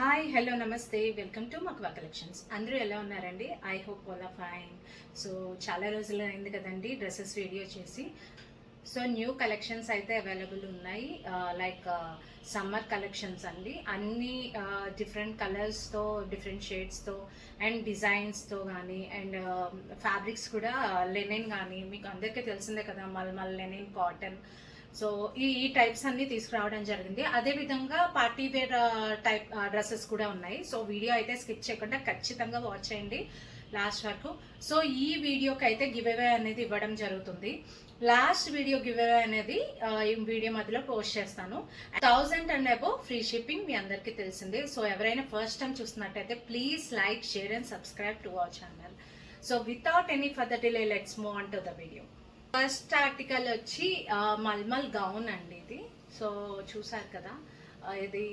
Hi hello నమస్తే. Welcome to Makwa collections. అందరూ ఎలా ఉన్నారండి? I hope all fine. So చాలా రోజులు అయింది కదండి డ్రెస్సెస్ వీడియో చేసి. సో న్యూ కలెక్షన్స్ అయితే అవైలబుల్ ఉన్నాయి. లైక్ సమ్మర్ కలెక్షన్స్ అండి. అన్ని డిఫరెంట్ కలర్స్తో డిఫరెంట్ షేడ్స్తో అండ్ డిజైన్స్తో కానీ అండ్ ఫ్యాబ్రిక్స్ కూడా లెనిన్ కానీ మీకు అందరికీ తెలిసిందే కదా మల్మల్ లెనిన్ కాటన్ సో ఈ ఈ టైప్స్ అన్ని తీసుకురావడం జరిగింది. అదే విధంగా పార్టీ వేర్ టైప్ డ్రెస్సెస్ కూడా ఉన్నాయి. సో వీడియో అయితే స్కిప్ చేయకుండా ఖచ్చితంగా వాచ్ చేయండి లాస్ట్ వరకు. సో ఈ వీడియోకి అయితే గివ్ అవే అనేది ఇవ్వడం జరుగుతుంది. లాస్ట్ వీడియో గివ్ అవే అనేది ఈ వీడియో మధ్యలో పోస్ట్ చేస్తాను. Thousand and above free shipping మీ అందరికీ తెలిసిందే. సో ఎవరైనా ఫస్ట్ టైం చూస్తున్నట్టయితే please like share and subscribe to our channel so without any further delay let's move on to the video first article వచ్చి mulmul gown అండి ఇది. So చూసారు కదా ఇది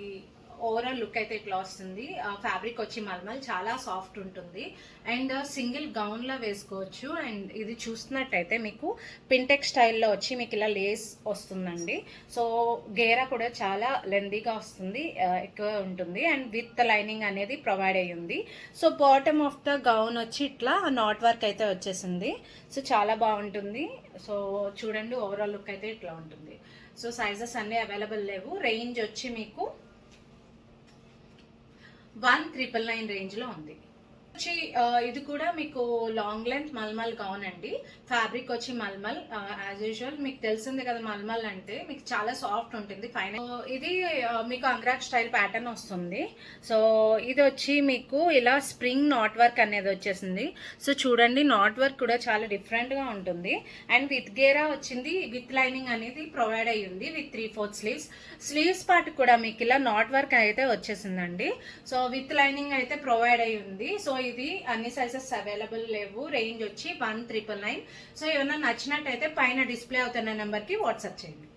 ఓవరాల్ లుక్ అయితే ఇట్లా వస్తుంది. ఫ్యాబ్రిక్ వచ్చి మల్మల్ చాలా సాఫ్ట్ ఉంటుంది. అండ్ సింగిల్ గౌన్లో వేసుకోవచ్చు. అండ్ ఇది చూస్తున్నట్టయితే మీకు పింటెక్ స్టైల్లో వచ్చి మీకు ఇలా లేస్ వస్తుందండి. సో గేరా కూడా చాలా లెందీగా వస్తుంది ఎక్కువ ఉంటుంది. అండ్ విత్ లైనింగ్ అనేది ప్రొవైడ్ అయ్యింది so bottom of the gown వచ్చి ఇట్లా నాట్ వర్క్ అయితే వచ్చేసింది. సో చాలా బాగుంటుంది. సో చూడండి ఓవరాల్ లుక్ అయితే ఇట్లా ఉంటుంది. సో సైజెస్ అన్నీ అవైలబుల్ లేవు. రేంజ్ వచ్చి మీకు వన్ త్రిపుల్ నైన్ రేంజ్లో ఉంది. వచ్చి ఇది కూడా మీకు లాంగ్ లెంత్ మల్మల్ గౌన్ అండి ఫ్యాబ్రిక్ వచ్చి మల్మల్ యాజ్ యూజువల్ మీకు తెలిసింది కదా మల్మల్ అంటే మీకు చాలా సాఫ్ట్ ఉంటుంది ఫైన ఇది మీకు అంగ్రాక్ స్టైల్ ప్యాటర్న్ వస్తుంది. సో ఇది వచ్చి మీకు ఇలా స్ప్రింగ్ నాట్ వర్క్ అనేది వచ్చేసింది. సో చూడండి నాట్ వర్క్ కూడా చాలా డిఫరెంట్గా ఉంటుంది. అండ్ విత్ గేరా వచ్చింది విత్ లైనింగ్ అనేది ప్రొవైడ్ అయ్యింది with three fourth sleeves sleeves part కూడా మీకు ఇలా నాట్ వర్క్ అయితే వచ్చేసిందండి. సో విత్ లైనింగ్ అయితే ప్రొవైడ్ అయ్యి ఉంది సో ఇది అన్ని సైజెస్ అవైలబుల్ లేవు. రేంజ్ వచ్చి వన్ ట్రిపుల్ నైన్ సో ఏమైనా నచ్చినట్టయితే పైన డిస్ప్లే అవుతున్న నెంబర్కి వాట్సాప్ చేయండి.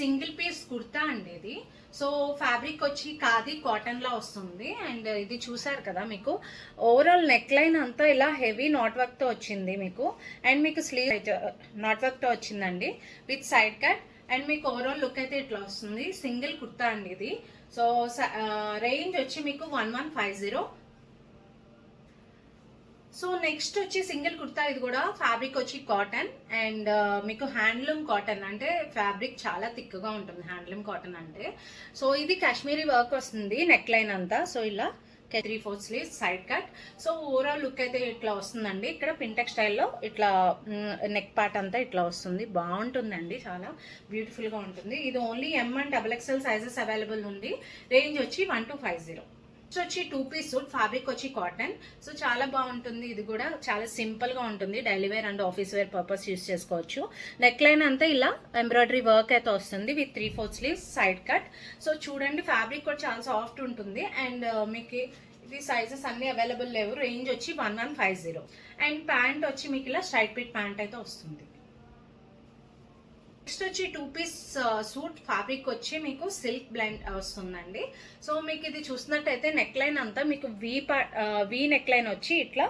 సింగిల్ పీస్ కుర్తా అండి ఇది. సో ఫ్యాబ్రిక్ వచ్చి కాది కాటన్ లా వస్తుంది. అండ్ ఇది చూసారు కదా మీకు. ఓవరాల్ నెక్ లైన్ అంతా ఇలా హెవీ నాట్ వర్క్తో వచ్చింది మీకు. అండ్ మీకు స్లీవ్ నాట్ వర్క్తో వచ్చిందండి. విత్ సైడ్ కట్ అండ్ మీకు ఓవరాల్ లుక్ అయితే ఇట్లా వస్తుంది. సింగిల్ కుర్తా అండి ఇది. సో రేంజ్ వచ్చి మీకు one one five zero so next వచ్చి సింగిల్ కుర్తా ఇది కూడా ఫ్యాబ్రిక్ వచ్చి కాటన్ అండ్ uh, మీకు హ్యాండ్లూమ్ కాటన్ అంటే ఫ్యాబ్రిక్ చాలా థిక్గా ఉంటుంది హ్యాండ్లూమ్ కాటన్ అంటే. సో ఇది కాశ్మీరీ వర్క్ వస్తుంది నెక్ లైన్ అంతా. సో ఇలా three four sleeves side cut so overall look అయితే ఇట్లా వస్తుందండి. ఇక్కడ పింటెక్ స్టైల్లో ఇట్లా mm, నెక్ పార్ట్ అంతా ఇట్లా వస్తుంది. బాగుంటుందండి చాలా. బ్యూటిఫుల్గా ఉంటుంది. ఇది only M and double XL sizes available ఉంది. రేంజ్ వచ్చి one two five zero next వచ్చి టూ పీస్ సూట్ ఫ్యాబ్రిక్ వచ్చి కాటన్ సో చాలా బాగుంటుంది. ఇది కూడా చాలా సింపుల్గా ఉంటుంది. Daily wear and office wear purpose use చేసుకోవచ్చు. నెక్ లైన్ అంతా ఇలా ఎంబ్రాయిడరీ వర్క్ అయితే వస్తుంది with three four sleeves side cut so చూడండి ఫ్యాబ్రిక్ కూడా చాలా సాఫ్ట్ ఉంటుంది. అండ్ uh, మీకు ఇది సైజెస్ అన్ని అవైలబుల్ లేవు. రేంజ్ వచ్చి one one five zero and pant వచ్చి మీకు ఇలా స్ట్రైట్ పిట్ ప్యాంట్ అయితే వస్తుంది. నెక్స్ట్ వచ్చి టూ పీస్ సూట్ ఫ్యాబ్రిక్ వచ్చి మీకు సిల్క్ బ్లైండ్ వస్తుందండి. సో మీకు ఇది చూసినట్టయితే నెక్ లైన్ అంతా మీకు వీ పా వీ నెక్ లైన్ వచ్చి ఇట్లా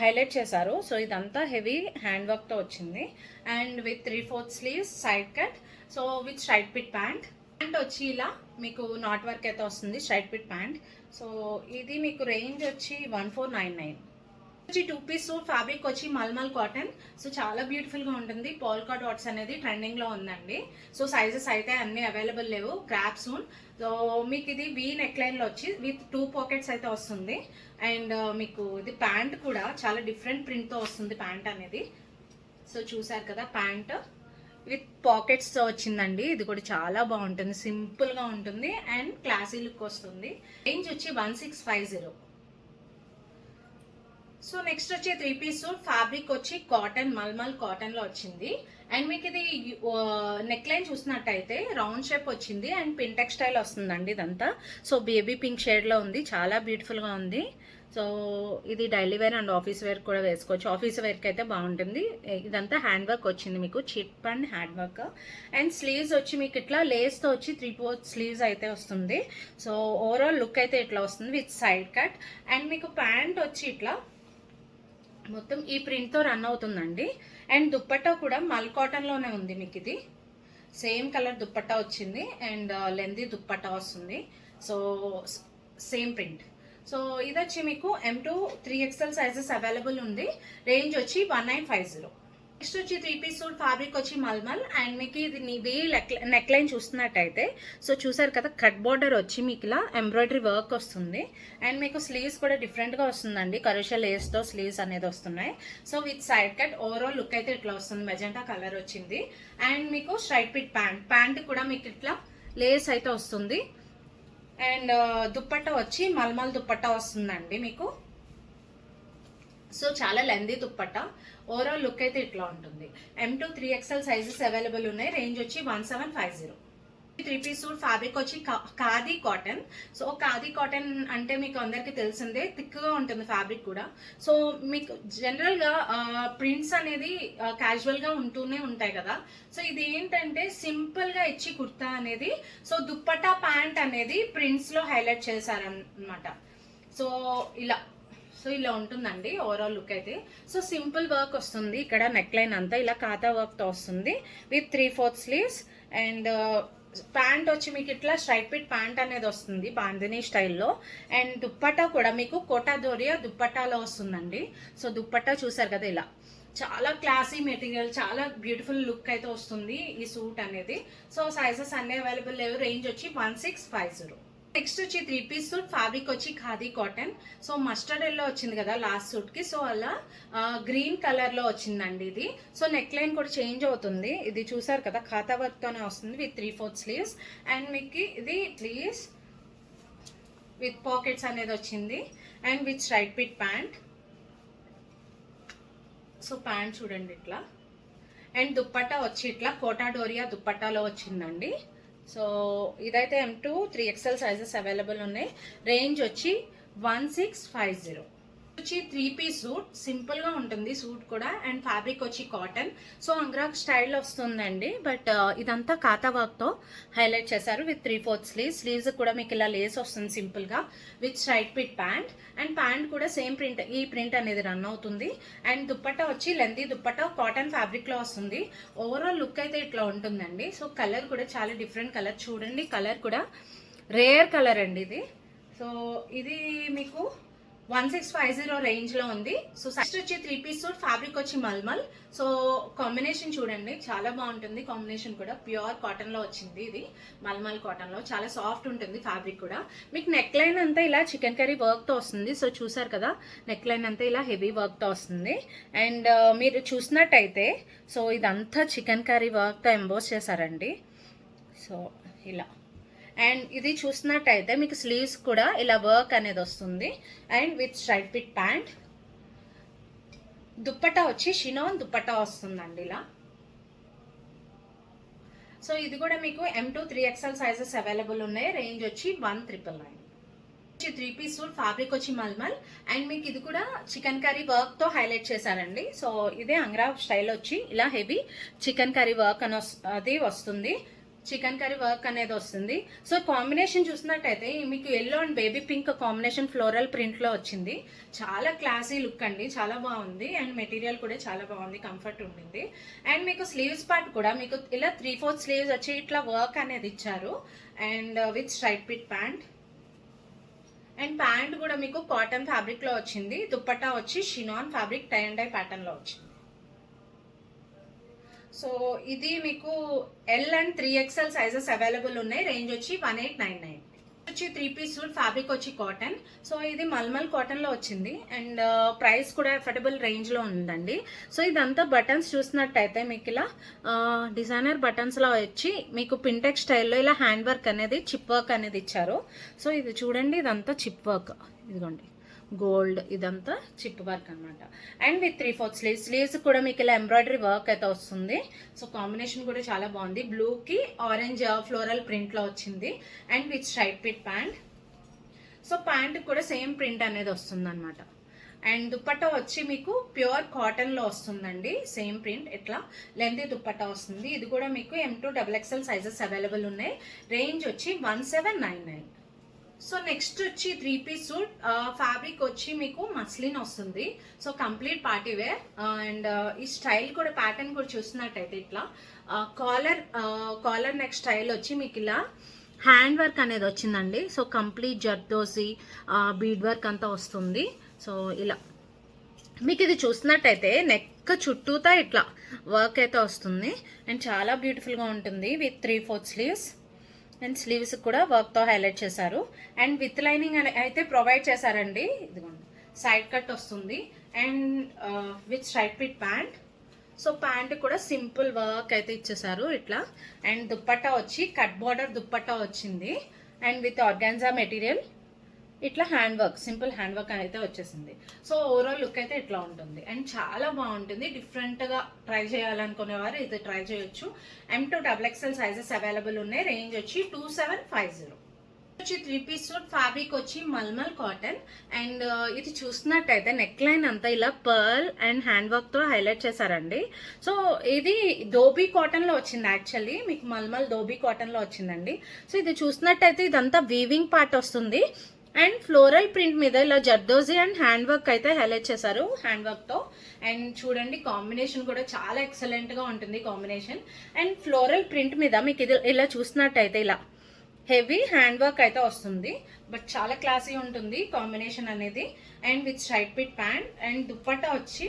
హైలైట్ చేశారు. సో ఇదంతా హెవీ హ్యాండ్ వర్క్తో వచ్చింది. And with three fourth sleeves side cut. So with straight fit pant. Pant వచ్చి ఇలా మీకు నాట్ వర్క్ అయితే వస్తుంది స్ట్రైట్ పిట్ ప్యాంట్. సో ఇది మీకు రేంజ్ వచ్చి వన్ ఫోర్ నైన్ నైన్. వచ్చి టూ పీస్ ఫ్యాబ్రిక్ వచ్చి మల్మల్ కాటన్ సో చాలా బ్యూటిఫుల్గా ఉంటుంది. పోల్కా డాట్స్ అనేది ట్రెండింగ్లో ఉందండి. సో సైజెస్ అయితే అన్నీ అవైలబుల్ లేవు. క్రాప్ సూన్ సో మీకు ఇది వీ నెక్ లైన్లో వచ్చి విత్ టూ పాకెట్స్ అయితే వస్తుంది. అండ్ uh, మీకు ఇది ప్యాంట్ కూడా చాలా డిఫరెంట్ ప్రింట్తో వస్తుంది ప్యాంట్ అనేది. సో చూసారు కదా ప్యాంట్ విత్ పాకెట్స్తో వచ్చిందండి. ఇది కూడా చాలా బాగుంటుంది. సింపుల్గా ఉంటుంది. అండ్ క్లాసీ లుక్ వస్తుంది. రేంజ్ వచ్చి one six five zero so next వచ్చే త్రీ పీస్ సూట్ ఫ్యాబ్రిక్ వచ్చి కాటన్ మల్మల్ కాటన్లో వచ్చింది. అండ్ మీకు ఇది నెక్ లైన్ చూసినట్టయితే రౌండ్ షేప్ వచ్చింది అండ్ పిన్ టెక్స్టైల్ వస్తుందండి ఇదంతా. సో బేబీ పింక్ షేడ్లో ఉంది చాలా బ్యూటిఫుల్గా ఉంది. సో ఇది daily wear and office wear కూడా వేసుకోవచ్చు. ఆఫీస్ వేర్కి అయితే బాగుంటుంది. ఇదంతా హ్యాండ్ వర్క్ వచ్చింది మీకు chip and hand work and sleeves వచ్చి మీకు ఇట్లా లేస్తో వచ్చి త్రీ ఫోర్త్ స్లీవ్స్ అయితే వస్తుంది. సో ఓవరాల్ లుక్ అయితే ఇట్లా వస్తుంది విత్ సైడ్ కట్ అండ్ మీకు ప్యాంట్ వచ్చి ఇట్లా మొత్తం ఈ ప్రింట్తో రన్ అవుతుందండి. అండ్ దుప్పట్టా కూడా మల్ కాటన్లోనే ఉంది మీకు ఇది సేమ్ కలర్ దుప్పట్టా వచ్చింది అండ్ uh, లెందీ దుప్పట్టా వస్తుంది. So same print. సో ఇది వచ్చి మీకు M to three XL sizes available ఉంది. రేంజ్ వచ్చి one nine five zero. Next వచ్చి త్రీ పీస్ సూట్ ఫ్యాబ్రిక్ వచ్చి మల్మల్. అండ్ మీకు ఇది వీ నెక్ లైన్ చూస్తున్నట్టయితే. సో చూసారు కదా కట్ బార్డర్ వచ్చి మీకు ఇలా ఎంబ్రాయిడరీ వర్క్ వస్తుంది. అండ్ మీకు స్లీవ్స్ కూడా డిఫరెంట్గా వస్తుందండి. కరుష లేస్తో స్లీవ్స్ అనేది వస్తున్నాయి. So with side cut overall look అయితే ఇట్లా వస్తుంది. మెజెంటా కలర్ వచ్చింది. అండ్ మీకు స్ట్రైట్ పిట్ ప్యాంట్ ప్యాంట్ కూడా మీకు ఇట్లా లేస్ అయితే వస్తుంది. అండ్ దుప్పట్ట వచ్చి మల్మల్ దుప్పట్టా వస్తుందండి మీకు. సో చాలా లెందీ దుప్పట్ట. ఓవరాల్ లుక్ అయితే ఇట్లా ఉంటుంది. M to three XL sizes available ఉన్నాయి. రేంజ్ వచ్చి one seven five zero three piece suit fabric వచ్చి కా- khadi cotton so khadi cotton అంటే మీకు అందరికీ తెలిసిందే. థిక్గా ఉంటుంది ఫ్యాబ్రిక్ కూడా. సో మీకు జనరల్గా ప్రింట్స్ అనేది క్యాజువల్గా ఉంటూనే ఉంటాయి కదా. సో ఇది ఏంటంటే సింపుల్గా ఇచ్చి కుర్తా అనేది సో దుప్పటా ప్యాంట్ అనేది ప్రింట్స్లో హైలైట్ చేశారనమాట సో ఇలా. సో ఇలా ఉంటుందండి ఓవరాల్ లుక్ అయితే. సో సింపుల్ వర్క్ వస్తుంది. ఇక్కడ నెక్ లైన్ అంతా ఇలా ఖాతా వర్క్తో వస్తుంది. With three fourth sleeves and pant వచ్చి మీకు ఇట్లా స్ట్రైట్ పిట్ ప్యాంట్ అనేది వస్తుంది బాందిని స్టైల్లో అండ్ దుప్పట్టా కూడా మీకు కోటా దోరియా దుప్పట్టాలో వస్తుందండి. సో దుప్పట్టా చూసారు కదా ఇలా. చాలా క్లాసీ మెటీరియల్ చాలా బ్యూటిఫుల్ లుక్ అయితే వస్తుంది ఈ సూట్ అనేది. సో సైజెస్ అన్ని అవైలబుల్ లేవు. రేంజ్ వచ్చి one six five zero next వచ్చి త్రీ పీస్ సూట్ ఫ్యాబ్రిక్ వచ్చి khadi cotton so mustard yellow వచ్చింది కదా లాస్ట్ సూట్కి సో అలా గ్రీన్ కలర్లో వచ్చిందండి ఇది. సో నెక్ లైన్ కూడా చేంజ్ అవుతుంది. ఇది చూసారు కదా ఖాతా వర్క్తోనే వస్తుంది with three fourth sleeves and మీకు ఇది ప్లీజ్ విత్ పాకెట్స్ అనేది వచ్చింది. And with straight fit pant so pant చూడండి ఇట్లా. అండ్ దుప్పట్టా వచ్చి ఇట్లా కోటా డోరియా దుప్పట్టాలో వచ్చిందండి. సో ఇదైతే M to three XL sizes available ఉన్నాయి. రేంజ్ వచ్చి వన్ సిక్స్ ఫైవ్ జీరో వచ్చి త్రీ పీస్ సూట్ సింపుల్గా ఉంటుంది సూట్ కూడా అండ్ ఫ్యాబ్రిక్ వచ్చి కాటన్ సో అంగ్రాక్ స్టైల్ వస్తుందండి బట్ uh, ఇదంతా కాతా వర్క్తో హైలైట్ చేశారు with three fourth sleeves sleeves కూడా మీకు ఇలా లేస్ వస్తుంది సింపుల్గా with straight fit pant and pant కూడా సేమ్ ప్రింట్ ఈ ప్రింట్ అనేది రన్ అవుతుంది. అండ్ దుప్పట వచ్చి లెందీ దుప్పట కాటన్ ఫ్యాబ్రిక్లో వస్తుంది. ఓవరాల్ లుక్ అయితే ఇట్లా ఉంటుందండి. సో కలర్ కూడా చాలా డిఫరెంట్ కలర్ చూడండి కలర్ కూడా రేర్ కలర్ అండి ఇది. సో ఇది మీకు వన్ సిక్స్ ఫైవ్ జీరో రేంజ్లో ఉంది. సో సైజ్ వచ్చి త్రీ పీస్ సూట్ ఫ్యాబ్రిక్ వచ్చి మల్మల్ సో కాంబినేషన్ చూడండి. చాలా బాగుంటుంది కాంబినేషన్ కూడా. ప్యూర్ కాటన్లో వచ్చింది ఇది. మల్మల్ కాటన్లో చాలా సాఫ్ట్ ఉంటుంది ఫ్యాబ్రిక్ కూడా. మీకు నెక్ లైన్ అంతా ఇలా చికెన్ కర్రీ వర్క్తో వస్తుంది. సో చూసారు కదా? నెక్ లైన్ అంతా ఇలా హెవీ వర్క్తో వస్తుంది. అండ్ uh, మీరు చూసినట్టయితే సో ఇదంతా చికెన్ కర్రీ వర్క్తో ఎంబోస్ చేశారండి. సో ఇలా. అండ్ ఇది చూసినట్టయితే మీకు స్లీవ్స్ కూడా ఇలా వర్క్ అనేది వస్తుంది. And with straight fit pant dupatta వచ్చి షినాన్ దుప్పట్టా వస్తుందండి ఇలా. సో ఇది కూడా మీకు M to three XL sizes available ఉన్నాయి. రేంజ్ వచ్చి వన్ ట్రిపుల్ నైన్ వచ్చి త్రీ పీస్ ఫ్యాబ్రిక్ వచ్చి మల్మల్. అండ్ మీకు ఇది కూడా చికెన్ కర్రీ వర్క్తో హైలైట్ చేశారండి. సో ఇదే అంగ్రా స్టైల్ వచ్చి ఇలా హెవీ చికెన్ కర్రీ వర్క్ అని అది వస్తుంది. చికెన్ కర్రీ వర్క్ అనేది వస్తుంది. సో కాంబినేషన్ చూసినట్టయితే మీకు yellow and baby pink combination floral ప్రింట్లో వచ్చింది. చాలా క్లాసీ లుక్ అండి. చాలా బాగుంది. అండ్ మెటీరియల్ కూడా చాలా బాగుంది. కంఫర్ట్ ఉండింది. అండ్ మీకు స్లీవ్స్ పార్ట్ కూడా మీకు ఇలా త్రీ ఫోర్త్ స్లీవ్స్ వచ్చి ఇట్లా వర్క్ అనేది ఇచ్చారు. And with straight fit pant and pant కూడా మీకు కాటన్ ఫ్యాబ్రిక్లో వచ్చింది. దుప్పట్టా వచ్చి chinon fabric tie and dye ప్యాటర్న్లో వచ్చింది. సో ఇది మీకు L and three XL sizes available ఉన్నాయి. రేంజ్ వచ్చి వన్ ఎయిట్ నైన్ నైన్ వచ్చి త్రీ పీస్ ఫ్యాబ్రిక్ వచ్చి కాటన్ సో ఇది మల్మల్ కాటన్లో వచ్చింది. అండ్ ప్రైస్ uh, కూడా అఫోర్డబుల్ రేంజ్లో ఉందండి. సో ఇదంతా బటన్స్ చూసినట్టయితే మీకు ఇలా uh, డిజైనర్ బటన్స్లో వచ్చి మీకు పింటెక్ స్టైల్లో ఇలా హ్యాండ్ వర్క్ అనేది చిప్ వర్క్ అనేది ఇచ్చారు. సో ఇది చూడండి ఇదంతా చిప్ వర్క్ ఇదిగోండి. గోల్డ్ ఇదంతా చిప్ వర్క్ అనమాట and with three fourth sleeves sleeves కూడా మీకు ఇలా ఎంబ్రాయిడరీ వర్క్ అయితే వస్తుంది. సో కాంబినేషన్ కూడా చాలా బాగుంది. బ్లూకి ఆరెంజ్ ఫ్లోరల్ ప్రింట్లో వచ్చింది. And with straight fit pant so pant కూడా సేమ్ ప్రింట్ అనేది వస్తుంది అనమాట అండ్ దుప్పట్టా వచ్చి మీకు ప్యూర్ కాటన్లో వస్తుందండి. సేమ్ ప్రింట్ ఇట్లా లెంతీ దుప్పట్టా వస్తుంది. ఇది కూడా మీకు M to double XL sizes available ఉన్నాయి. రేంజ్ వచ్చి one seven nine nine so next వచ్చి త్రీ పీస్ సూట్ ఫ్యాబ్రిక్ వచ్చి మీకు మస్లిన్ వస్తుంది. So complete party wear and ఈ స్టైల్ కూడా ప్యాటర్న్ కూడా చూసినట్టయితే ఇట్లా. కాలర్ కాలర్ నెక్ స్టైల్ వచ్చి మీకు ఇలా హ్యాండ్ వర్క్ అనేది వచ్చిందండి. So complete zardozi bead work అంతా వస్తుంది. సో ఇలా. మీకు ఇది చూసినట్టయితే నెక్ చుట్టూతా ఇట్లా వర్క్ అయితే వస్తుంది. అండ్ చాలా బ్యూటిఫుల్గా ఉంటుంది with three fourth sleeves and sleeves కూడా వర్క్తో హైలైట్ చేశారు. అండ్ విత్ లైనింగ్ అయితే ప్రొవైడ్ చేశారండి. ఇదిగోండి. సైడ్ కట్ వస్తుంది. And with straight fit pant so pant కూడా సింపుల్ వర్క్ అయితే ఇచ్చేసారు ఇట్లా. అండ్ దుప్పట్టా వచ్చి కట్ బార్డర్ దుప్పట్టా వచ్చింది. అండ్ విత్ ఆర్గాన్జా మెటీరియల్ ఇట్లా hand work simple hand work అయితే వచ్చేసింది. సో ఓవరాల్ లుక్ అయితే ఇట్లా ఉంటుంది. అండ్ చాలా బాగుంటుంది. డిఫరెంట్గా ట్రై చేయాలనుకునేవారు ఇది ట్రై చేయొచ్చు. M to double XL sizes available ఉన్నాయి. రేంజ్ వచ్చి టూ సెవెన్ ఫైవ్ జీరో వచ్చి త్రీ పీస్ సూట్ ఫ్యాబ్రిక్ వచ్చి మల్మల్ కాటన్ అండ్ uh, ఇది చూసినట్టయితే నెక్ లైన్ అంతా ఇలా పర్ల్ అండ్ హ్యాండ్ వర్క్తో హైలైట్ చేశారండి. సో ఇది దోబీ కాటన్లో వచ్చింది యాక్చువల్లీ మీకు మల్మల్ దోబీ కాటన్లో వచ్చిందండి. సో ఇది చూసినట్టయితే ఇదంతా వీవింగ్ పార్ట్ వస్తుంది. అండ్ ఫ్లోరల్ ప్రింట్ మీద ఇలా జర్దోజీ అండ్ హ్యాండ్ వర్క్ అయితే హైలైట్ చేశారు హ్యాండ్ వర్క్తో అండ్ చూడండి కాంబినేషన్ కూడా చాలా ఎక్సలెంట్గా ఉంటుంది కాంబినేషన్. అండ్ ఫ్లోరల్ ప్రింట్ మీద మీకు ఇది ఇలా చూసినట్టయితే ఇలా హెవీ హ్యాండ్ వర్క్ అయితే వస్తుంది. బట్ చాలా క్లాసీ ఉంటుంది కాంబినేషన్ అనేది. And with straight fit pant and dupatta వచ్చి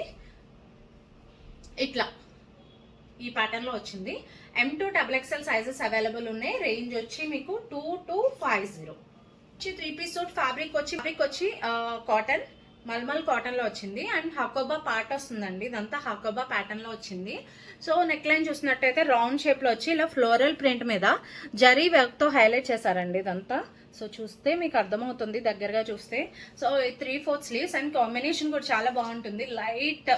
ఇట్లా ఈ ప్యాటర్న్లో వచ్చింది. M to double XL sizes available ఉన్నాయి. రేంజ్ వచ్చి మీకు టూ టూ ఫైవ్ జీరో వచ్చి త్రీ పీస్ సూట్ ఫ్యాబ్రిక్ వచ్చి ఫ్యాబ్రిక్ వచ్చి కాటన్ మల్మల్ కాటన్లో వచ్చింది. అండ్ హకోబా పార్ట్ వస్తుందండి. ఇదంతా హకోబా ప్యాటర్న్లో వచ్చింది. సో నెక్ లైన్ చూసినట్టయితే రౌండ్ షేప్లో వచ్చి ఇలా ఫ్లోరల్ ప్రింట్ మీద జరీ వర్క్తో హైలైట్ చేశారండి ఇదంతా. సో చూస్తే మీకు అర్థమవుతుంది దగ్గరగా చూస్తే. So three fourth sleeves and combination కూడా చాలా బాగుంటుంది. లైట్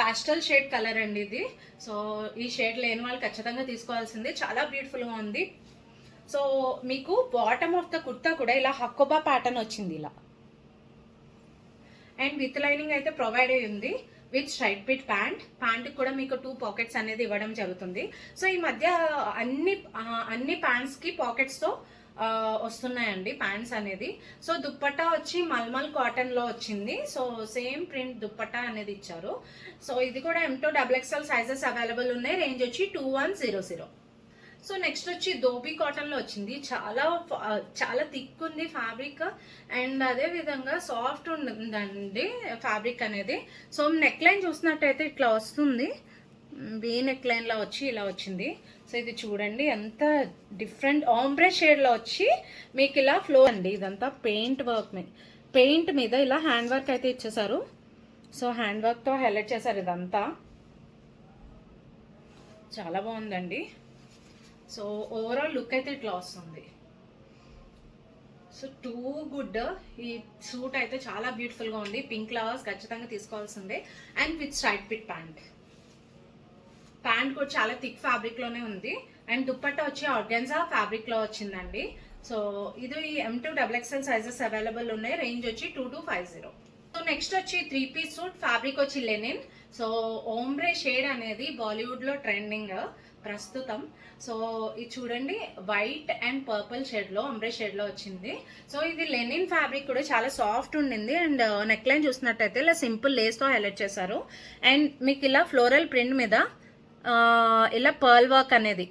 పాస్టల్ షేడ్ కలర్ అండి ఇది. సో ఈ షేడ్ లేని వాళ్ళు ఖచ్చితంగా తీసుకోవాల్సింది. చాలా బ్యూటిఫుల్గా ఉంది. సో మీకు బాటమ్ ఆఫ్ ద కుర్తా కూడా ఇలా హక్కోబా ప్యాటర్న్ వచ్చింది ఇలా. అండ్ విత్ లైనింగ్ అయితే ప్రొవైడ్ అయి ఉంది. With straight fit pant pant కూడా మీకు టూ పాకెట్స్ అనేది ఇవ్వడం జరుగుతుంది. సో ఈ మధ్య అన్ని అన్ని ప్యాంట్స్కి వస్తున్నాయండి ప్యాంట్స్ అనేది. సో దుప్పట్టా వచ్చి మల్మల్ కాటన్లో వచ్చింది. సో సేమ్ ప్రింట్ దుప్పట్టా అనేది ఇచ్చారు. సో ఇది కూడా M to double XL sizes available ఉన్నాయి. రేంజ్ వచ్చి two one zero zero so next వచ్చి ధోబీ కాటన్లో వచ్చింది. చాలా చాలా థిక్ ఉంది ఫ్యాబ్రిక్. అండ్ అదే విధంగా సాఫ్ట్ ఉందండి ఫ్యాబ్రిక్ అనేది. సో నెక్ లైన్ చూసినట్టయితే ఇట్లా వస్తుంది. వీ నెక్ లైన్లో వచ్చి ఇలా వచ్చింది. సో ఇది చూడండి ఎంత డిఫరెంట్ ఆంబ్రే షేడ్లో వచ్చి మీకు ఇలా ఫ్లో అండి ఇదంతా పెయింట్ వర్క్ మీద పెయింట్ మీద ఇలా హ్యాండ్ వర్క్ అయితే ఇచ్చేసారు. సో హ్యాండ్ వర్క్తో హైలైట్ చేశారు ఇదంతా. చాలా బాగుందండి. సో ఓవరాల్ లుక్ అయితే ఇట్లా వస్తుంది. సో టూ గుడ్ ఈ సూట్ అయితే చాలా బ్యూటిఫుల్గా ఉంది. పింక్ ఫ్లవర్స్ ఖచ్చితంగా తీసుకోవాల్సిందే. And with straight fit pant pant కూడా చాలా థిక్ ఫ్యాబ్రిక్లోనే ఉంది. అండ్ దుప్పట్టా వచ్చి ఆర్గాన్జా ఫ్యాబ్రిక్లో వచ్చిందండి. సో ఇది M to double XL sizes available ఉన్నాయి. రేంజ్ వచ్చి two two five zero so next వచ్చి త్రీ పీస్ సూట్ ఫ్యాబ్రిక్ వచ్చి లెనిన్ సో ఓమ్రే షేడ్ అనేది బాలీవుడ్లో ట్రెండింగ్ ప్రస్తుతం. సో ఇది చూడండి వైట్ అండ్ పర్పుల్ షేడ్లో అంబ్రే షేడ్లో వచ్చింది. సో ఇది లెనిన్ ఫ్యాబ్రిక్ కూడా చాలా సాఫ్ట్ ఉండింది. అండ్ నెక్ లైన్ చూసినట్టయితే ఇలా సింపుల్ లేస్తో హైలైట్ చేశారు. అండ్ మీకు ఇలా ఫ్లోరల్ ప్రింట్ మీద ఇలా పర్ల్ వర్క్ అనేది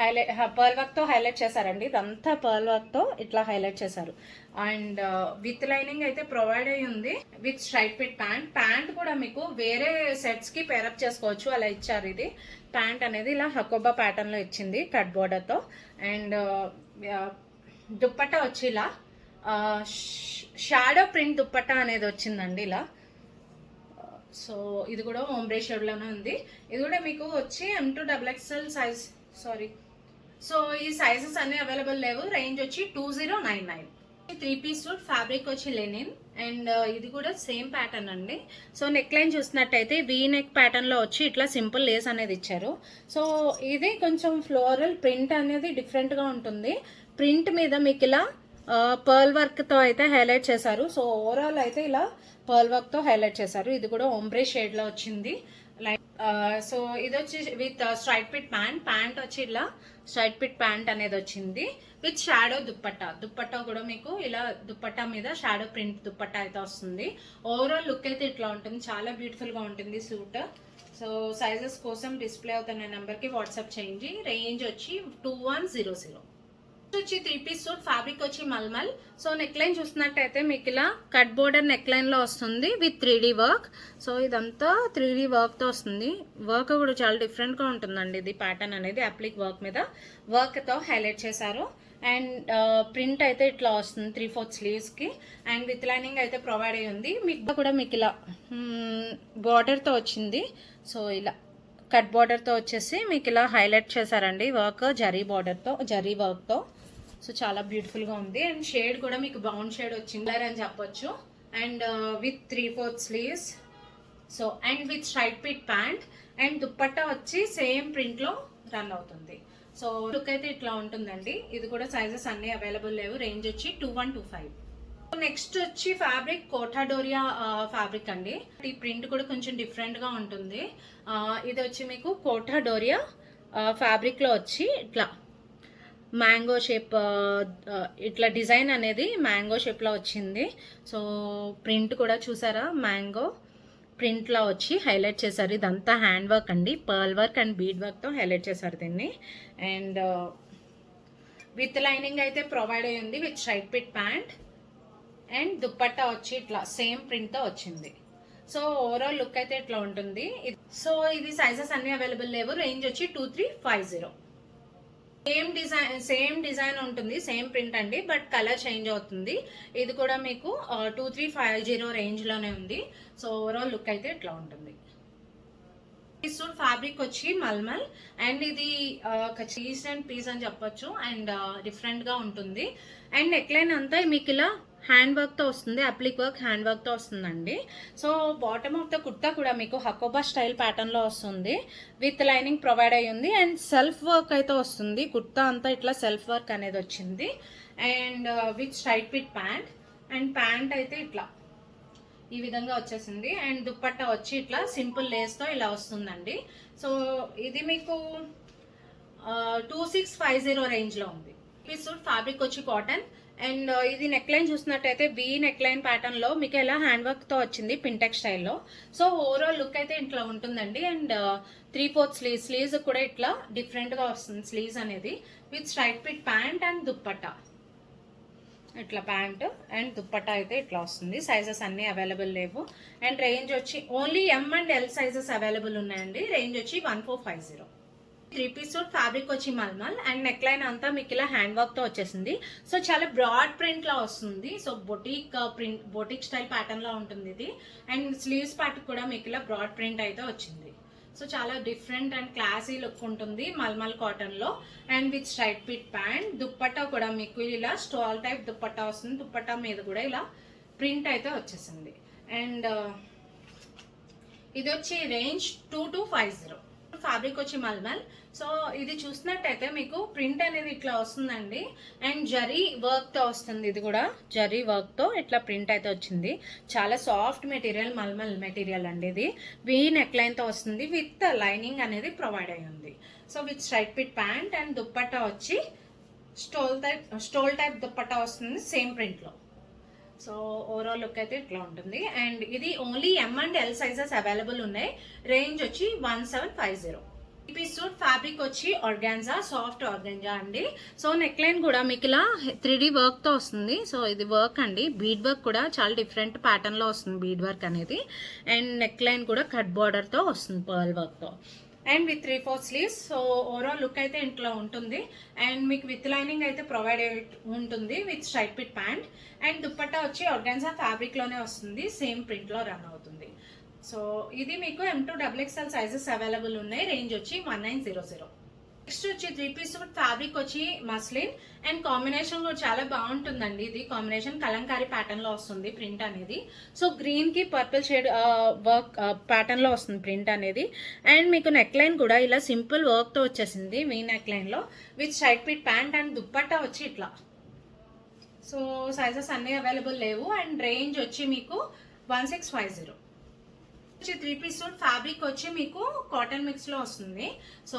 హైలైట్ పర్ల్ వర్క్తో హైలైట్ చేశారండి. ఇదంతా పర్ల్ వర్క్తో ఇట్లా హైలైట్ చేశారు. అండ్ విత్ లైనింగ్ అయితే ప్రొవైడ్ అయ్యి ఉంది. With straight fit pant. Pant కూడా మీకు వేరే సెట్స్కి పేరప్ చేసుకోవచ్చు. అలా ఇచ్చారు ఇది. ప్యాంట్ అనేది ఇలా హకోబా ప్యాటర్న్లో ఇచ్చింది కట్ బోర్డర్తో. అండ్ దుప్పట్టా వచ్చి ఇలా షాడో ప్రింట్ దుప్పట్టా అనేది వచ్చిందండి ఇలా. సో ఇది కూడా ఓమ్బ్రే ఉంది. ఇది కూడా మీకు వచ్చి M to double XL size sorry so ఈ సైజెస్ అన్ని అవైలబుల్ లేవు. రేంజ్ వచ్చి two zero nine nine three piece suit fabric వచ్చి లెనిన్ అండ్ uh, ఇది కూడా సేమ్ ప్యాటర్న్ అండి. సో నెక్ లైన్ చూసినట్టయితే వీ నెక్ ప్యాటర్న్లో వచ్చి ఇట్లా సింపుల్ లేస్ అనేది ఇచ్చారు. సో ఇది కొంచెం ఫ్లోరల్ ప్రింట్ అనేది డిఫరెంట్గా ఉంటుంది. ప్రింట్ మీద మీకు ఇలా uh, పర్ల్ వర్క్తో అయితే హైలైట్ చేశారు. సో ఓవరాల్ అయితే ఇలా పర్ల్ వర్క్తో హైలైట్ చేశారు. ఇది కూడా ఒంబ్రే షేడ్లో వచ్చింది. లైక్ సో uh, ఇది వచ్చి with straight fit pant pant వచ్చి ఇలా స్ట్రైట్ పిట్ ప్యాంట్ అనేది వచ్చింది. With shadow dupatta. దుప్పట్టా కూడా మీకు ఇలా దుప్పట్టా మీద షాడో ప్రింట్ దుప్పట్టా అయితే వస్తుంది. ఓవరాల్ లుక్ అయితే ఇట్లా ఉంటుంది. చాలా బ్యూటిఫుల్గా ఉంటుంది సూట్. సో సైజెస్ కోసం డిస్ప్లే అవుతున్న నెంబర్కి వాట్సాప్ చేయండి. రేంజ్ వచ్చి టూ వన్ జీరో జీరో వచ్చి త్రీ పీస్ సూట్ ఫ్యాబ్రిక్ వచ్చి మల్మల్. సో నెక్ లైన్ చూసినట్టయితే మీకు ఇలా కట్ బోర్డర్ నెక్ లైన్లో వస్తుంది విత్ త్రీ వర్క్. సో ఇదంతా త్రీ డి వర్క్తో వస్తుంది. వర్క్ కూడా చాలా డిఫరెంట్గా ఉంటుందండి ఇది ప్యాటర్న్ అనేది అప్లిక్ వర్క్ మీద. వర్క్తో హైలైట్ చేశారు. అండ్ ప్రింట్ అయితే ఇట్లా వస్తుంది త్రీ ఫోర్త్ స్లీవ్స్కి అండ్ విత్ లైనింగ్ అయితే ప్రొవైడ్ అయ్యి ఉంది. మీకు కూడా మీకు ఇలా బార్డర్తో వచ్చింది. సో ఇలా కట్ బార్డర్తో వచ్చేసి మీకు ఇలా హైలైట్ చేశారండి వర్క్ జరీ బార్డర్తో జరీ వర్క్తో. సో చాలా బ్యూటిఫుల్గా ఉంది. అండ్ షేడ్ కూడా మీకు బ్రౌన్ షేడ్ వచ్చింది. అని చెప్పొచ్చు. And with three fourth sleeves so and with straight fit pant and dupatta వచ్చి సేమ్ ప్రింట్లో రన్ అవుతుంది. సో లుక్ అయితే ఇట్లా ఉంటుందండి. ఇది కూడా సైజెస్ అన్నీ అవైలబుల్ లేవు. రేంజ్ వచ్చి two one two five next వచ్చి ఫ్యాబ్రిక్ కోటాడోరియా ఫ్యాబ్రిక్ అండి. ఈ ప్రింట్ కూడా కొంచెం డిఫరెంట్గా ఉంటుంది. Uh, ఇది వచ్చి మీకు కోటాడోరియా ఫ్యాబ్రిక్లో uh, వచ్చి ఇట్లా మ్యాంగో షేప్ ఇట్లా డిజైన్ అనేది మ్యాంగో షేప్లో వచ్చింది. సో ప్రింట్ కూడా చూసారా? మ్యాంగో ప్రింట్లో వచ్చి హైలైట్ చేశారు. ఇదంతా హ్యాండ్ వర్క్ అండి. పర్ల్ వర్క్ అండ్ బీడ్ వర్క్తో హైలైట్ చేశారు దీన్ని. అండ్ విత్ లైనింగ్ అయితే ప్రొవైడ్ అయ్యింది with straight fit pant. And dupatta వచ్చి ఇట్లా సేమ్ ప్రింట్తో వచ్చింది. సో ఓవరాల్ లుక్ అయితే ఇట్లా ఉంటుంది. సో ఇది సైజెస్ అన్ని అవైలబుల్ లేవు. రేంజ్ వచ్చి two three five zero same design same design ఉంటుంది సేమ్ ప్రింట్ అండి బట్ కలర్ చేంజ్ అవుతుంది. ఇది కూడా మీకు టూ త్రీ ఫైవ్ జీరో రేంజ్లోనే ఉంది. సో ఓవరాల్ లుక్ అయితే ఇట్లా ఉంటుంది. ఈ సూట్ ఫ్యాబ్రిక్ వచ్చి మల్మల్ అండ్ ఇది ఒక చీజ్ అండ్ పీస్ అని చెప్పొచ్చు అండ్ డిఫరెంట్గా ఉంటుంది. అండ్ నెక్లైన్ అంతా మీకు ఇలా హ్యాండ్ వర్క్తో వస్తుంది అప్లిక్ వర్క్ హ్యాండ్ వర్క్తో వస్తుందండి. So bottom of the kurta కూడా మీకు హకోబా స్టైల్ ప్యాటర్న్లో వస్తుంది. విత్ లైనింగ్ ప్రొవైడ్ అయ్యి ఉంది అండ్ సెల్ఫ్ వర్క్ అయితే వస్తుంది. కుర్తా అంతా ఇట్లా సెల్ఫ్ వర్క్ అనేది వచ్చింది. And uh, with straight fit pant. And pant అయితే ఇట్లా ఈ విధంగా వచ్చేసింది. అండ్ దుప్పట్ట వచ్చి ఇట్లా సింపుల్ లేస్తో ఇలా వస్తుందండి. సో ఇది మీకు టూ సిక్స్ ఫైవ్ జీరో రేంజ్లో ఉంది. ఈ ఫ్యాబ్రిక్ వచ్చి కాటన్ అండ్ uh, ఇది నెక్ లైన్ చూసినట్టయితే వి నెక్ లైన్ ప్యాటర్న్లో మీకు ఎలా హ్యాండ్ వర్క్తో వచ్చింది పింటెక్ స్టైల్లో సో ఓవరాల్ లుక్ అయితే ఇట్లా ఉంటుందండి. And three fourth sleeve sleeves కూడా ఇట్లా డిఫరెంట్గా వస్తుంది స్లీవ్స్ అనేది. With straight fit pant and dupatta ఇట్లా ప్యాంట్ అండ్ దుప్పట్టా అయితే ఇట్లా వస్తుంది. సైజెస్ అన్ని అవైలబుల్ లేవు. అండ్ రేంజ్ వచ్చి only M and L sizes available ఉన్నాయండి. రేంజ్ వచ్చి one four five zero three piece fabric వచ్చి మల్మల్ అండ్ నెక్ లైన్ అంతా మీకు ఇలా హ్యాండ్ వర్క్తో వచ్చేసింది. సో చాలా బ్రాడ్ ప్రింట్లా వస్తుంది. So boutique print boutique style pattern లా ఉంటుంది ఇది. అండ్ స్లీవ్స్ పార్ట్ కూడా మీకు ఇలా బ్రాడ్ ప్రింట్ అయితే వచ్చింది. సో చాలా డిఫరెంట్ అండ్ క్లాసీ లుక్ ఉంటుంది మల్మల్ కాటన్లో. And with straight fit pant dupatta కూడా మీకు ఇలా స్టాల్ టైప్ దుప్పట్టా వస్తుంది. దుప్పట్టా మీద కూడా ఇలా ప్రింట్ అయితే వచ్చేసింది. అండ్ uh, ఇది వచ్చి range two two five zero fabric వచ్చి మల్మల్. సో ఇది చూసినట్టయితే మీకు ప్రింట్ అనేది ఇట్లా వస్తుందండి. అండ్ జరీ వర్క్తో వస్తుంది ఇది కూడా. జరీ వర్క్తో ఇట్లా ప్రింట్ అయితే వచ్చింది. చాలా సాఫ్ట్ మెటీరియల్ మల్మల్ మెటీరియల్ అండి ఇది. వీ నెక్ వస్తుంది. విత్ లైనింగ్ అనేది ప్రొవైడ్ అయి ఉంది. So with straight fit pant and dupatta వచ్చి stole type stole type dupatta వస్తుంది సేమ్ ప్రింట్లో సో ఓవరాల్ లుక్ అయితే ఇట్లా ఉంటుంది. అండ్ ఇది only M and L sizes available ఉన్నాయి. రేంజ్ వచ్చి one seven five zero piece suit fabric వచ్చి ఆర్గాన్జా సాఫ్ట్ ఆర్గాన్జా అండి. సో నెక్ లైన్ కూడా మీకు ఇలా త్రీ డి వర్క్తో వస్తుంది. సో ఇది వర్క్ అండి. బీడ్ వర్క్ కూడా చాలా డిఫరెంట్ ప్యాటర్న్లో వస్తుంది బీడ్ వర్క్ అనేది. అండ్ నెక్ లైన్ కూడా కట్ బార్డర్తో వస్తుంది పర్ల్ వర్క్తో. And with three four sleeves so overall look అయితే ఇంట్లో ఉంటుంది. అండ్ మీకు విత్ లైనింగ్ అయితే ప్రొవైడ్ ఉంటుంది with straight fit pant. And dupatta వచ్చి ఆర్గాన్సా ఫ్యాబ్రిక్లోనే వస్తుంది సేమ్ ప్రింట్లో రన్ అవుతుంది. సో ఇది మీకు M to double XL sizes available ఉన్నాయి. రేంజ్ వచ్చి one nine zero zero next వచ్చి త్రీ పీస్ ఫ్యాబ్రిక్ వచ్చి మస్లిన్ అండ్ కాంబినేషన్ కూడా చాలా బాగుంటుందండి. ఇది కాంబినేషన్ కలంకారీ ప్యాటర్న్లో వస్తుంది ప్రింట్ అనేది. సో గ్రీన్కి పర్పుల్ షేడ్ వర్క్ ప్యాటర్న్లో వస్తుంది ప్రింట్ అనేది. అండ్ మీకు నెక్ లైన్ కూడా ఇలా సింపుల్ వర్క్తో వచ్చేసింది మీ నెక్ లైన్లో. With side fit pant and dupatta వచ్చి ఇట్లా. సో సైజెస్ అన్నీ అవైలబుల్ లేవు. అండ్ రేంజ్ వచ్చి మీకు one six five zero three piece suit fabric వచ్చి మీకు కాటన్ మిక్స్లో వస్తుంది. సో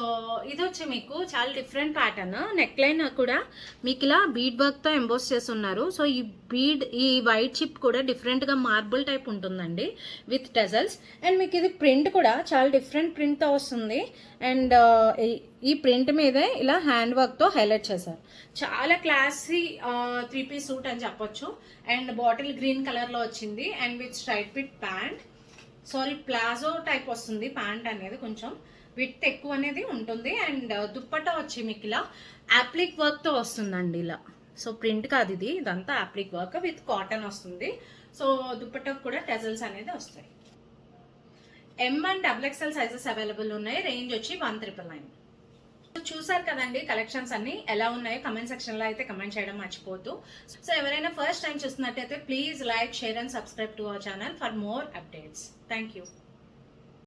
ఇది వచ్చి మీకు చాలా డిఫరెంట్ ప్యాటర్న్ నెక్ లైన్ కూడా మీకు ఇలా బీడ్ వర్క్తో ఎంబోస్ చేసి ఉన్నారు సో ఈ బీడ్ ఈ వైట్ చిప్ కూడా డిఫరెంట్గా మార్బుల్ టైప్ ఉంటుందండి విత్ టెజల్స్ అండ్ మీకు ఇది ప్రింట్ కూడా చాలా డిఫరెంట్ ప్రింట్తో వస్తుంది. అండ్ uh, ఈ ప్రింట్ మీదే ఇలా హ్యాండ్ వర్క్తో హైలైట్ చేశారు. చాలా క్లాసీ త్రీ పీస్ సూట్ అని చెప్పొచ్చు. అండ్ బాటిల్ గ్రీన్ కలర్లో వచ్చింది. And with straight fit pant sorry palazzo type వస్తుంది ప్యాంట్ అనేది కొంచెం. విత్ ఎక్కువ అనేది ఉంటుంది. అండ్ దుప్పట్టా వచ్చి మీకు ఇలా యాప్లిక్ వర్క్తో వస్తుందండి ఇలా. సో ప్రింట్ కాదు ఇది. ఇదంతా యాప్లిక్ వర్క్ విత్ కాటన్ వస్తుంది. సో దుప్పట్టకు కూడా టెజల్స్ అనేది వస్తాయి. M and double XL sizes available ఉన్నాయి. రేంజ్ వచ్చి వన్ త్రిపుల్ నైన్. చూసారు కదండి కలెక్షన్స్ అన్ని? ఎలా ఉన్నాయో కమెంట్ సెక్షన్లో అయితే కమెంట్ చేయడం మర్చిపోతూ సో ఎవరైనా ఫస్ట్ టైం చూస్తున్నట్టయితే please like share and subscribe to our channel for more updates thank you